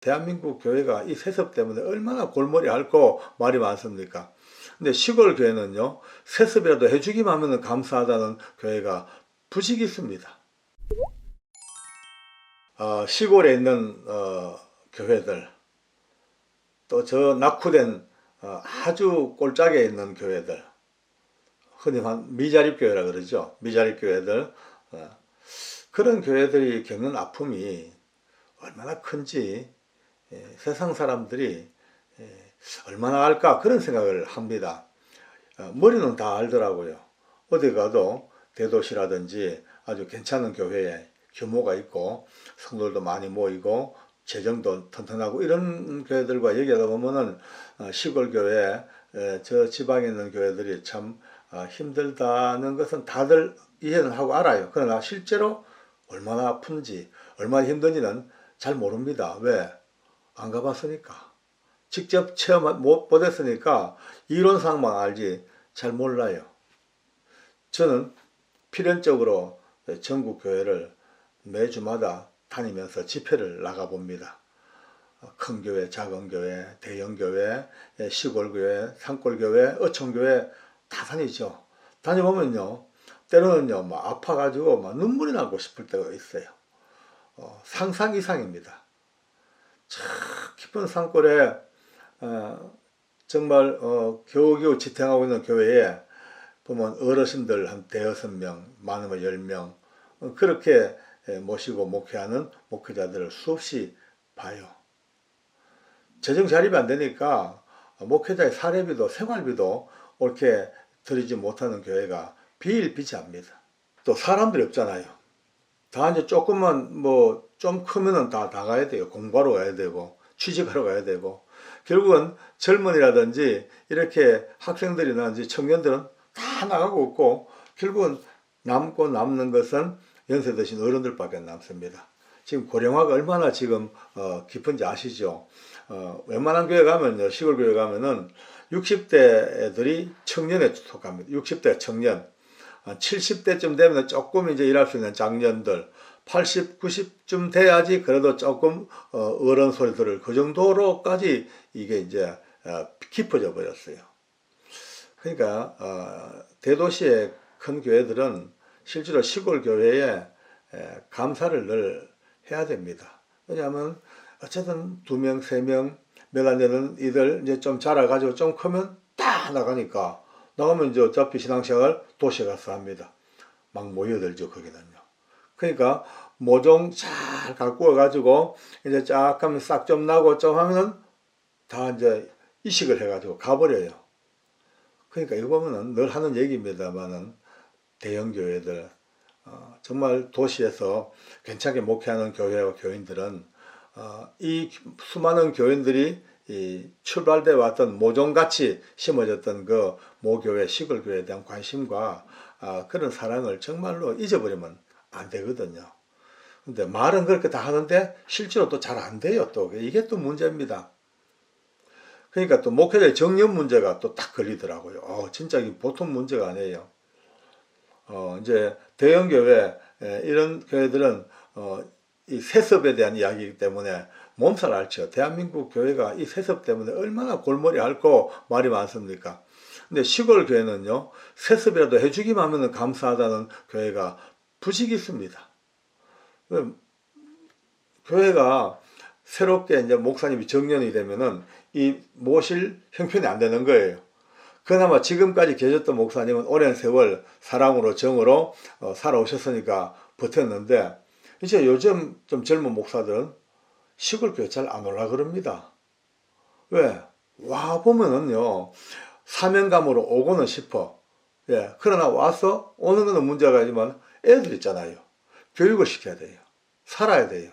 대한민국 교회가 이 세습 때문에 얼마나 골머리 앓고 말이 많습니까? 근데 시골 교회는요, 세습이라도 해주기만 하면 감사하다는 교회가 부식이 있습니다. 어, 시골에 있는 어, 교회들, 또 저 낙후된 어, 아주 꼴짝에 있는 교회들, 흔히 한 미자립 교회라 그러죠. 미자립 교회들, 어, 그런 교회들이 겪는 아픔이 얼마나 큰지 예, 세상 사람들이 예, 얼마나 알까 그런 생각을 합니다. 어, 머리는 다 알더라고요. 어디 가도 대도시라든지 아주 괜찮은 교회에 규모가 있고 성도들도 많이 모이고 재정도 튼튼하고 이런 교회들과 얘기하다 보면은 어, 시골 교회 에, 저 지방에 있는 교회들이 참 어, 힘들다는 것은 다들 이해는 하고 알아요. 그러나 실제로 얼마나 아픈지 얼마나 힘든지는 잘 모릅니다. 왜? 안 가봤으니까. 직접 체험 못 못했으니까 이론상만 알지 잘 몰라요. 저는 필연적으로 전국 교회를 매주마다 다니면서 집회를 나가 봅니다. 큰 교회, 작은 교회, 대형 교회, 시골 교회, 산골 교회, 어촌 교회 다 다니죠. 다녀보면요, 때로는요, 막 아파가지고 막 눈물이 나고 싶을 때가 있어요. 어, 상상 이상입니다. 참 깊은 산골에 어, 정말 어, 겨우겨우 지탱하고 있는 교회에 보면 어르신들 한 대여섯 명, 많으면 열명 어, 그렇게 예, 모시고 목회하는 목회자들을 수없이 봐요. 재정 자립이 안 되니까 목회자의 사례비도 생활비도 옳게 드리지 못하는 교회가 비일비재합니다. 또 사람들이 없잖아요. 다 이제 조금만 뭐 좀 크면은 다 나가야 돼요. 공부하러 가야 되고 취직하러 가야 되고 결국은 젊은이라든지 이렇게 학생들이나 이제 청년들은 다 나가고 있고 결국은 남고 남는 것은 연세 드신 어른들밖에 남습니다. 지금 고령화가 얼마나 지금 어, 깊은지 아시죠? 어, 웬만한 교회 가면요, 시골 교회 가면은 60대 애들이 청년에 속합니다. 60대 청년. 70대쯤 되면 조금 이제 일할 수 있는 장년들, 80, 90쯤 돼야지 그래도 조금 어, 어른 소리 들을 그 정도로까지 이게 이제 어, 깊어져 버렸어요. 그러니까 어, 대도시의 큰 교회들은 실제로 시골 교회에 에, 감사를 늘 해야 됩니다. 왜냐하면 어쨌든 두 명, 세 명, 몇 안 되는 이들 이제 좀 자라가지고 좀 크면 다 나가니까 나가면 이제 어차피 신앙생활 도시에 가서 합니다. 막 모여들죠 거기는요. 그러니까 모종 잘 갖고 와가지고 이제 쫙 하면 싹 좀 나고 좀 하면은 다 이제 이식을 해 가지고 가버려요. 그러니까 이거 보면은 늘 하는 얘기입니다만은 대형 교회들 어, 정말 도시에서 괜찮게 목회하는 교회와 교인들은 어, 이 수많은 교인들이 이 출발돼 왔던 모종같이 심어졌던 그 모교회 시골교회에 대한 관심과 아, 그런 사랑을 정말로 잊어버리면 안 되거든요. 근데 말은 그렇게 다 하는데 실제로 또 잘 안 돼요. 또 이게 또 문제입니다. 그러니까 또 목회자의 정년 문제가 또 딱 걸리더라고요. 어, 진짜 이게 보통 문제가 아니에요. 어, 이제 대형 교회 에, 이런 교회들은 어, 이 세습에 대한 이야기이기 때문에 몸살 앓죠. 대한민국 교회가 이 세습 때문에 얼마나 골머리 앓고 말이 많습니까? 근데 시골 교회는요, 세습이라도 해주기만 하면 감사하다는 교회가 부식이 있습니다. 교회가 새롭게 이제 목사님이 정년이 되면은 이 모실 형편이 안 되는 거예요. 그나마 지금까지 계셨던 목사님은 오랜 세월 사랑으로 정으로 어, 살아오셨으니까 버텼는데 이제 요즘 좀 젊은 목사들은 시골 교회 잘 안 올라 그럽니다. 왜? 와 보면은요 사명감으로 오고는 싶어. 예. 그러나 와서 오는 거는 문제가 아니지만 애들 있잖아요. 교육을 시켜야 돼요. 살아야 돼요.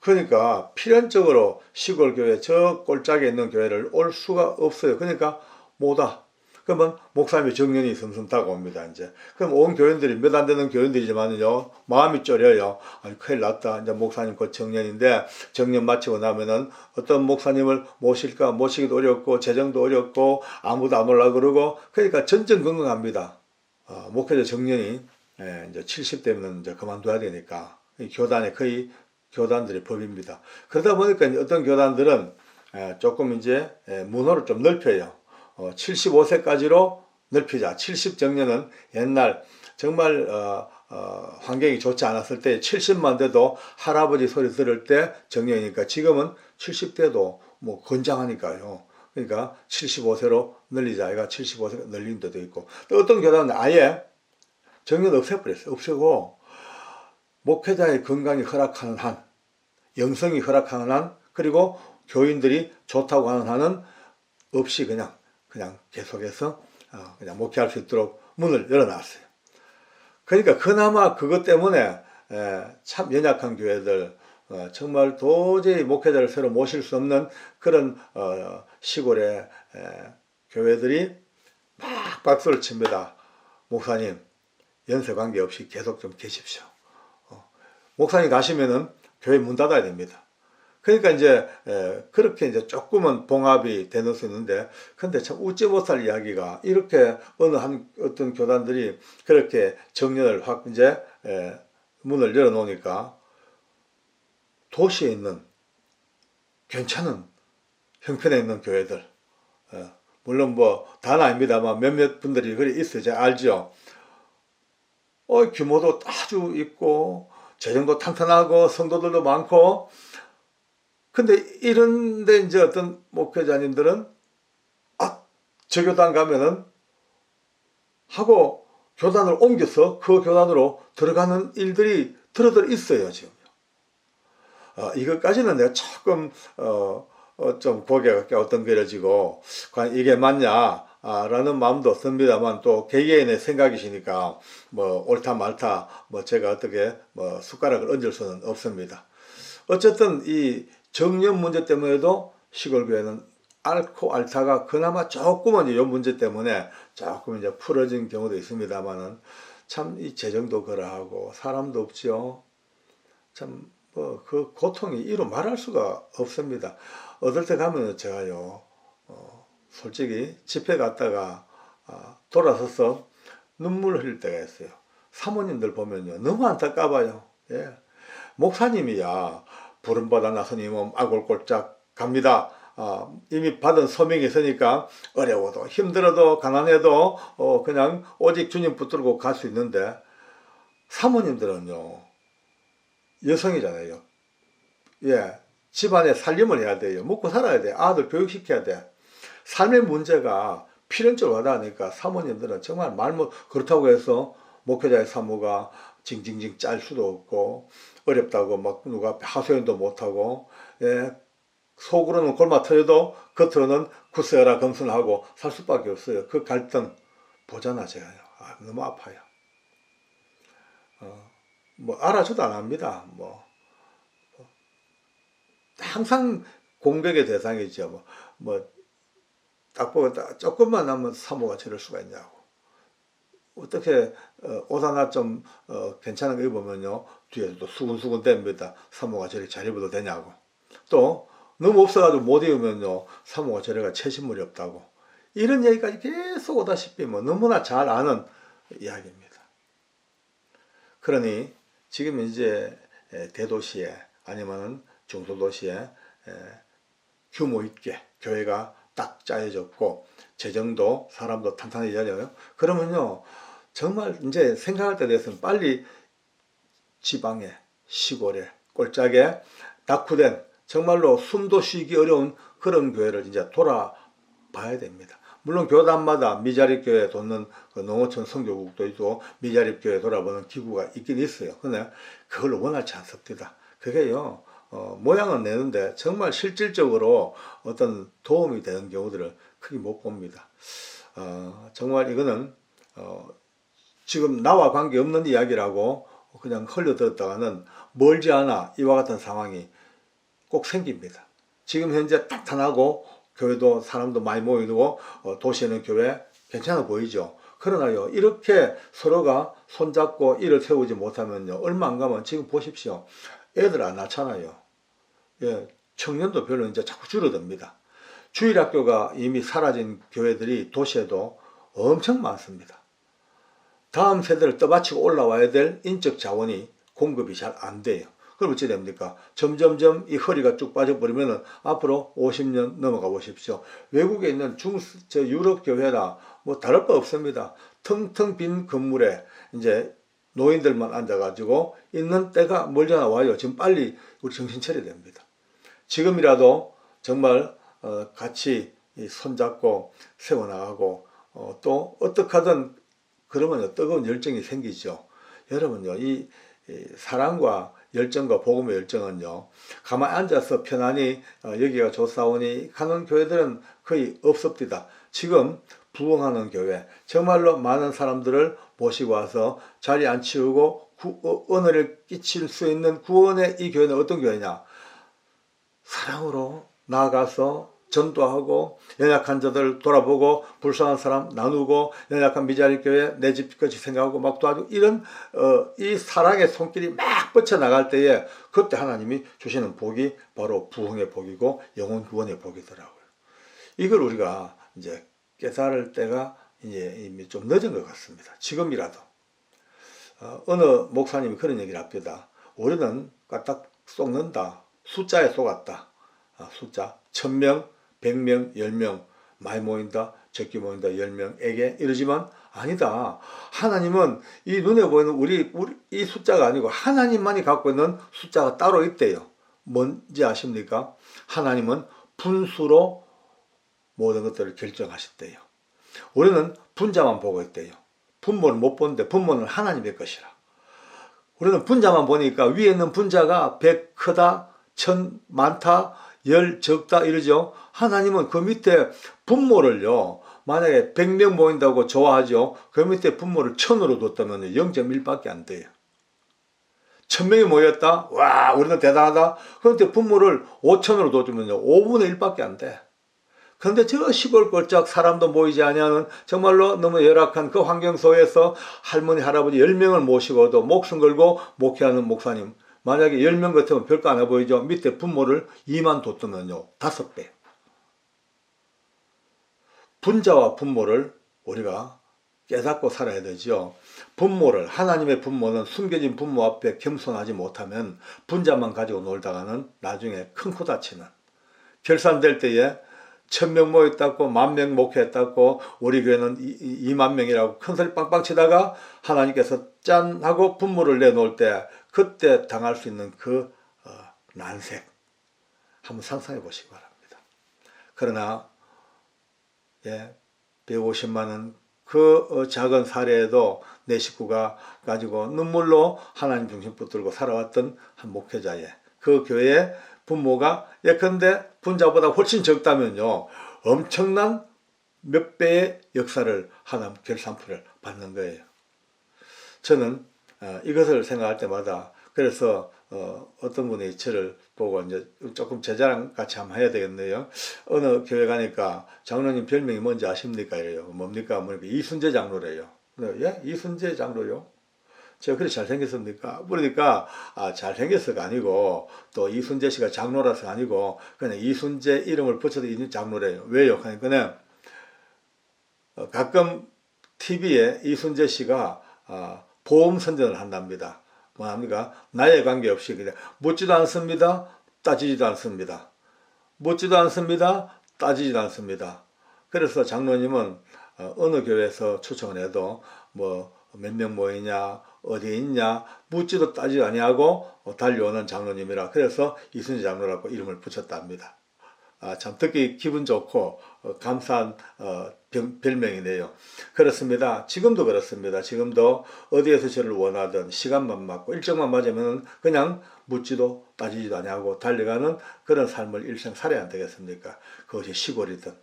그러니까 필연적으로 시골 교회 저 꼴짝에 있는 교회를 올 수가 없어요. 그러니까 뭐다. 그러면 목사님의 정년이 섬섬 다가옵니다, 이제. 그럼 온 교인들이, 몇 안 되는 교인들이지만요, 마음이 쫄려요. 아니, 큰일 났다. 이제 목사님 곧 정년인데, 정년 마치고 나면은 어떤 목사님을 모실까, 모시기도 어렵고, 재정도 어렵고, 아무도 안 올라 그러고, 그러니까 전전긍긍합니다. 어, 목회자 정년이, 예, 이제 70대면 이제 그만둬야 되니까, 이 교단에 거의 교단들이 법입니다. 그러다 보니까 어떤 교단들은 에, 조금 이제 에, 문호를 좀 넓혀요. 어, 75세까지로 넓히자. 70 정년은 옛날 정말 어, 어, 환경이 좋지 않았을 때 70만 돼도 할아버지 소리 들을 때 정년이니까 지금은 70대도 뭐 건장하니까요. 그러니까 75세로 늘리자. 아이가 75세가 늘린 데도 있고 또 어떤 교단은 아예 정년 없애버렸어요. 없애고 목회자의 건강이 허락하는 한, 영성이 허락하는 한, 그리고 교인들이 좋다고 하는 한은 없이 그냥 그냥 계속해서 어, 그냥 목회할 수 있도록 문을 열어놨어요. 그러니까 그나마 그것 때문에 에, 참 연약한 교회들 어, 정말 도저히 목회자를 새로 모실 수 없는 그런 어, 시골의 에, 교회들이 막 박수를 칩니다. 목사님 연세 관계 없이 계속 좀 계십시오. 어, 목사님 가시면은 교회 문 닫아야 됩니다. 그러니까 이제 에, 그렇게 이제 조금은 봉합이 되는 수 있는데 근데 참 웃지 못할 이야기가 이렇게 어느 한 어떤 교단들이 그렇게 정년을 확 이제 에, 문을 열어 놓으니까 도시에 있는 괜찮은 형편에 있는 교회들 에, 물론 뭐 다는 아닙니다만 몇몇 분들이 그리 있어요 제가 알죠 어, 규모도 아주 있고 재정도 탄탄하고 성도들도 많고 근데 이런데 이제 어떤 목회자님들은 아, 저 교단 가면은 하고 교단을 옮겨서 그 교단으로 들어가는 일들이 들어들 있어요 지금. 어, 이것까지는 내가 조금 어, 어, 좀 고개가 어떤 그려지고 과연 이게 맞냐 아, 라는 마음도 듭니다만 또 개개인의 생각이시니까 뭐 옳다 말다 뭐 제가 어떻게 뭐 숟가락을 얹을 수는 없습니다. 어쨌든 이 정년 문제 때문에도 시골 교회는 앓고 앓다가 그나마 조금은 이 문제 때문에 조금 이제 풀어진 경우도 있습니다만은 참 이 재정도 그러하고 사람도 없죠. 참뭐 그 고통이 이루 말할 수가 없습니다. 어떨 때 가면 제가요, 어, 솔직히 집회 갔다가 아, 돌아서서 눈물 흘릴 때가 있어요. 사모님들 보면요, 너무 안타까워요. 예. 목사님이야 부름받아 나서님은 아골골짝 갑니다. 아, 이미 받은 소명이 있으니까 어려워도 힘들어도 가난해도 어, 그냥 오직 주님 붙들고 갈 수 있는데 사모님들은요 여성이잖아요. 예, 집안에 살림을 해야 돼요. 먹고 살아야 돼. 아들 교육시켜야 돼. 삶의 문제가 필연적으로 와닿으니까 사모님들은 정말 말 못 그렇다고 해서 목회자의 사모가 징징징 짤 수도 없고 어렵다고 막 누가 하소연도 못하고 예, 속으로는 골마 터져도 겉으로는 굳세어라 겸손하고 살 수밖에 없어요. 그 갈등 보잖아 제가요. 아, 너무 아파요. 어, 뭐 알아줘도 안 합니다. 뭐, 뭐 항상 공격의 대상이죠. 뭐, 뭐 딱 보고 딱 조금만 하면 사모가 저럴 수가 있냐고. 어떻게 어, 옷 하나 좀 어, 괜찮은 거 입으면요 뒤에도 수근수근 됩니다. 사모가 저렇게 잘 입어도 되냐고. 또 너무 없어가지고 못 입으면요 사모가 저래가 채신물이 없다고. 이런 얘기까지 계속 오다시피 뭐 너무나 잘 아는 이야기입니다. 그러니 지금 이제 대도시에 아니면은 중소도시에 규모 있게 교회가 딱 짜여졌고 재정도 사람도 탄탄해져요. 그러면요 정말 이제 생각할 때 돼서는 빨리 지방에 시골에 꼴짝에 낙후된 정말로 숨도 쉬기 어려운 그런 교회를 이제 돌아봐야 됩니다. 물론 교단마다 미자립 교회 돕는 그 농어촌 성교국도 있고 미자립 교회 돌아보는 기구가 있긴 있어요. 근데 그걸 원하지 않습니다. 그게요 어, 모양은 내는데 정말 실질적으로 어떤 도움이 되는 경우들을 크게 못 봅니다. 어, 정말 이거는 어, 지금 나와 관계없는 이야기라고 그냥 흘려들었다가는 멀지 않아 이와 같은 상황이 꼭 생깁니다. 지금 현재 탄탄하고 교회도 사람도 많이 모이고 어, 도시에는 교회 괜찮아 보이죠. 그러나요 이렇게 서로가 손잡고 일을 세우지 못하면요 얼마 안 가면 지금 보십시오 애들 안 낳잖아요. 예, 청년도 별로 이제 자꾸 줄어듭니다. 주일 학교가 이미 사라진 교회들이 도시에도 엄청 많습니다. 다음 세대를 떠받치고 올라와야 될 인적 자원이 공급이 잘 안 돼요. 그럼 어찌 됩니까? 점점점 이 허리가 쭉 빠져버리면 앞으로 50년 넘어가 보십시오. 외국에 있는 중, 저 유럽 교회나 뭐 다를 바 없습니다. 텅텅 빈 건물에 이제 노인들만 앉아가지고 있는 때가 멀잖아 와요. 지금 빨리 우리 정신 차려야 됩니다. 지금이라도 정말 어, 같이 이 손잡고 세워나가고 어, 또 어떻게 하든 그러면 뜨거운 열정이 생기죠. 여러분요, 이, 이 사랑과 열정과 복음의 열정은요, 가만히 앉아서 편안히 어, 여기가 좋사오니 가는 교회들은 거의 없습니다. 지금 부흥하는 교회, 정말로 많은 사람들을 모시고 와서 자리 안 치우고 구, 어, 은혜를 끼칠 수 있는 구원의 이 교회는 어떤 교회냐? 사랑으로 나아가서 전도하고 연약한 자들 돌아보고 불쌍한 사람 나누고 연약한 미자리 교회 내 집까지 생각하고 막 도와주고 이런 어, 이 사랑의 손길이 막 뻗쳐 나갈 때에 그때 하나님이 주시는 복이 바로 부흥의 복이고 영혼 구원의 복이더라고요. 이걸 우리가 이제 깨달을 때가 이제 이미 좀 늦은 것 같습니다. 지금이라도 어, 어느 목사님이 그런 얘기를 합니다. 우리는 까딱 속는다. 숫자에 속았다. 아, 숫자 천명 100명, 10명 많이 모인다, 적게 모인다, 10명에게 이러지만 아니다. 하나님은 이 눈에 보이는 우리, 우리 이 숫자가 아니고 하나님만이 갖고 있는 숫자가 따로 있대요. 뭔지 아십니까? 하나님은 분수로 모든 것들을 결정하셨대요. 우리는 분자만 보고 있대요. 분모는 못 보는데 분모는 하나님의 것이라. 우리는 분자만 보니까 위에 있는 분자가 100 크다, 1000 많다, 열 적다 이러죠. 하나님은 그 밑에 분모를요. 만약에 100명 모인다고 좋아하죠. 그 밑에 분모를 1000으로 뒀다면 0.1밖에 안 돼요. 1000명이 모였다? 와, 우리는 대단하다? 그런데 분모를 5000으로 둬주면 5분의 1밖에 안 돼. 그런데 저 시골 꼴짝 사람도 모이지 아니하는 정말로 너무 열악한 그 환경 속에서 할머니, 할아버지 10명을 모시고도 목숨 걸고 목회하는 목사님. 만약에 10명 같으면 별거 안해 보이죠. 밑에 분모를 2만 뒀더면요. 5배. 분자와 분모를 우리가 깨닫고 살아야 되죠. 분모를 하나님의 분모는 숨겨진 분모 앞에 겸손하지 못하면 분자만 가지고 놀다가는 나중에 큰 코 다치는 결산될 때에 천명 모였다고 만명 목회했다고 우리 교회는 이만 명이라고 큰 소리 빵빵 치다가 하나님께서 짠 하고 분모를 내놓을 때 그때 당할 수 있는 그 어, 난색 한번 상상해 보시기 바랍니다. 그러나 예, 150만 원그 어, 작은 사례에도 내 식구가 가지고 눈물로 하나님 중심 붙들고 살아왔던 한 목회자의 그 교회의 부모가 예컨대 분자보다 훨씬 적다면요 엄청난 몇 배의 역사를 하나님 결산표를 받는 거예요. 저는 어, 이것을 생각할 때마다 그래서 어, 어떤 분이 저를 보고 이제 조금 제자랑 같이 한번 해야 되겠네요. 어느 교회 가니까 장로님 별명이 뭔지 아십니까? 이래요. 뭡니까? 뭐니까 이순재 장로래요. 예? 이순재 장로요? 제가 그래 잘생겼습니까? 그러니까 아, 잘생겼어가 아니고 또 이순재 씨가 장로라서 아니고 그냥 이순재 이름을 붙여도 있는 장로래요. 왜요? 그러니까 어, 가끔 TV에 이순재 씨가 아, 보험 선전을 한답니다. 뭐합니까? 나에 관계없이 그냥 묻지도 않습니다. 따지지도 않습니다. 묻지도 않습니다. 따지지도 않습니다. 그래서 장로님은 어, 어느 교회에서 초청을 해도 뭐 몇 명 모이냐 어디에 있냐 묻지도 따지도 아니하고 어, 달려오는 장로님이라 그래서 이순재 장로라고 이름을 붙였답니다. 아, 참 듣기 기분 좋고 어, 감사한 어, 병, 별명이네요. 그렇습니다. 지금도 그렇습니다. 지금도 어디에서 저를 원하든 시간만 맞고 일정만 맞으면 그냥 묻지도 따지지도 아니하고 달려가는 그런 삶을 일생 살아야 안 되겠습니까? 그것이 시골이든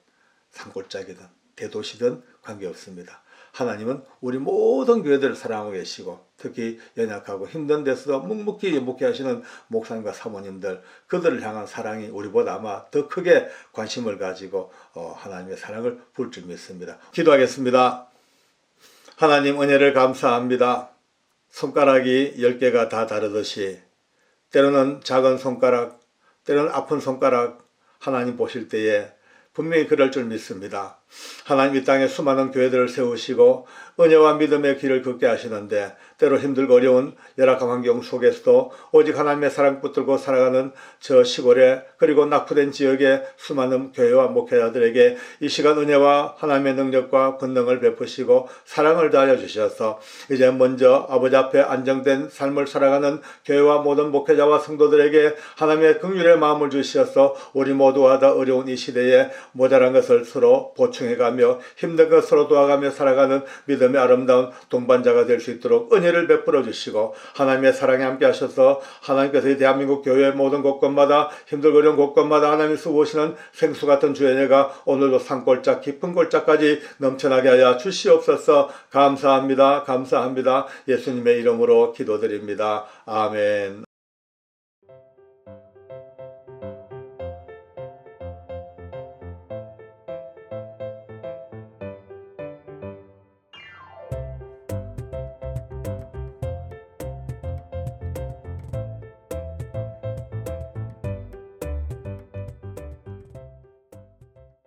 산골짜기든 대도시든 관계없습니다. 하나님은 우리 모든 교회들을 사랑하고 계시고 특히 연약하고 힘든 데서도 묵묵히 목회하시는 목사님과 사모님들 그들을 향한 사랑이 우리보다 아마 더 크게 관심을 가지고 어, 하나님의 사랑을 부을 줄 믿습니다. 기도하겠습니다. 하나님 은혜를 감사합니다. 손가락이 10개가 다 다르듯이 때로는 작은 손가락, 때로는 아픈 손가락 하나님 보실 때에 분명히 그럴 줄 믿습니다. 하나님 이 땅에 수많은 교회들을 세우시고 은혜와 믿음의 길을 걷게 하시는데 때로 힘들고 어려운 열악한 환경 속에서도 오직 하나님의 사랑 붙들고 살아가는 저 시골에 그리고 낙후된 지역의 수많은 교회와 목회자들에게 이 시간 은혜와 하나님의 능력과 권능을 베푸시고 사랑을 다하여 주셔서 이제 먼저 아버지 앞에 안정된 삶을 살아가는 교회와 모든 목회자와 성도들에게 하나님의 긍휼의 마음을 주시어서 우리 모두가 다 어려운 이 시대에 모자란 것을 서로 보충 해가며 힘든 것 서로 도와가며 살아가는 믿음의 아름다운 동반자가 될 수 있도록 은혜를 베풀어 주시고 하나님의 사랑에 함께 하셔서 하나님께서 이 대한민국 교회 모든 곳곳마다 힘들고 어려운 곳곳마다 하나님이 수고하시는 생수 같은 주연회가 오늘도 산골짝 깊은 골짜까지 넘쳐나게 하여 주시옵소서. 감사합니다. 감사합니다. 예수님의 이름으로 기도드립니다. 아멘